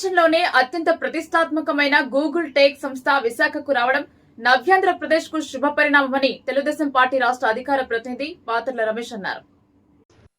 ప్రపంచంలోనే అత్యంత ప్రతిష్టాత్మకమైన గూగుల్ టేక్ సంస్థ విశాఖకు రావడం నవ్యాంధ్రప్రదేశ్కు శుభ పరిణామమని తెలుగుదేశం పార్టీ రాష్ట్ర అధికార ప్రతినిధి పాత్రల రమేష్ అన్నారు.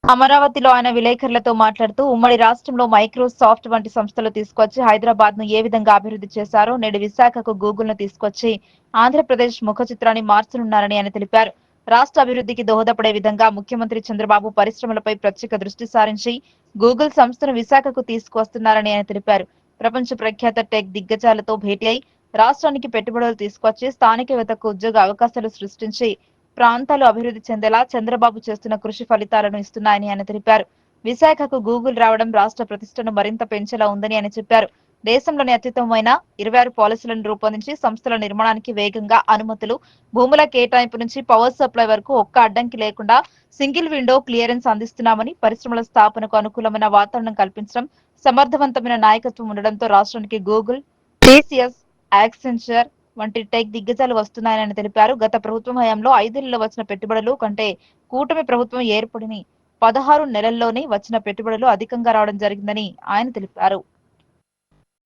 అమరావతిలో ఆయన విలేకరులతో మాట్లాడుతూ ఉమ్మడి రాష్ట్రంలో మైక్రోసాఫ్ట్ వంటి సంస్థలు తీసుకొచ్చి హైదరాబాద్ను ఏ విధంగా అభివృద్ధి చేశారో నేడు విశాఖకు గూగుల్ను తీసుకొచ్చి ఆంధ్రప్రదేశ్ ముఖ చిత్రాన్ని మార్చనున్నారని ఆయన తెలిపారు. రాష్ట్ర అభివృద్ధికి దోహదపడే విధంగా ముఖ్యమంత్రి చంద్రబాబు పరిశ్రమలపై ప్రత్యేక దృష్టి సారించి గూగుల్ సంస్థను విశాఖకు తీసుకువస్తున్నారని ఆయన తెలిపారు. ప్రపంచ ప్రఖ్యాత టెక్ దిగ్గజాలతో భేటీ అయి రాష్ట్రానికి పెట్టుబడులు తీసుకొచ్చి స్థానిక యువతకు ఉద్యోగ అవకాశాలు సృష్టించి ప్రాంతాలు అభివృద్ధి చెందేలా చంద్రబాబు చేస్తున్న కృషి ఫలితాలను ఇస్తున్నాయని ఆయన తెలిపారు. విశాఖకు గూగుల్ రావడం రాష్ట్ర ప్రతిష్టను మరింత పెంచేలా ఉందని ఆయన చెప్పారు. దేశంలోని అత్యుత్తమమైన ఇరవై ఆరు పాలసీలను రూపొందించి సంస్థల నిర్మాణానికి వేగంగా అనుమతులు భూముల కేటాయింపు నుంచి పవర్ సప్లై వరకు ఒక్క అడ్డంకి లేకుండా సింగిల్ విండో క్లియరెన్స్ అందిస్తున్నామని పరిశ్రమల స్థాపనకు అనుకూలమైన వాతావరణం కల్పించడం సమర్థవంతమైన నాయకత్వం ఉండడంతో రాష్ట్రానికి గూగుల్ టీసీఎస్ యాక్సెంచర్ వంటి టెక్ దిగ్గజాలు వస్తున్నాయని తెలిపారు. గత ప్రభుత్వం హయాంలో ఐదేళ్ళలో వచ్చిన పెట్టుబడులు కంటే కూటమి ప్రభుత్వం ఏర్పడిని పదహారు నెలల్లోనే వచ్చిన పెట్టుబడులు అధికంగా రావడం జరిగిందని ఆయన తెలిపారు.